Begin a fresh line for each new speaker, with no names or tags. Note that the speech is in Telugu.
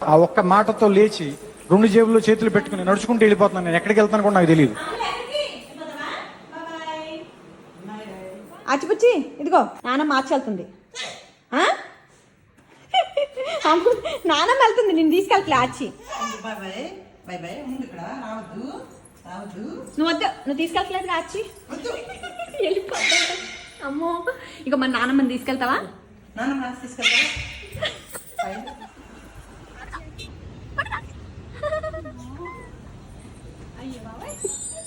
ఆ ఒక్క మాటతో లేచి రెండు జేబుల్లో చేతులు పెట్టుకుని నడుచుకుంటూ వెళ్ళిపోతున్నాను. నేను ఎక్కడికి వెళ్తాను కూడా నాకు తెలియదు
ఆచిపుచ్చి ఇదిగో నానమ్మ మార్చెళ్తుంది నానమ్మ వెళ్తుంది నేను తీసుకెళ్తలే ఆచి. నువ్వు వద్దు నువ్వు తీసుకెళ్తలేదు ఆచి. వెళ్ళిపోతా అమ్మో ఇక మన నానమ్మని తీసుకెళ్తావా?
నాన్న రాసి 你
吗？喂。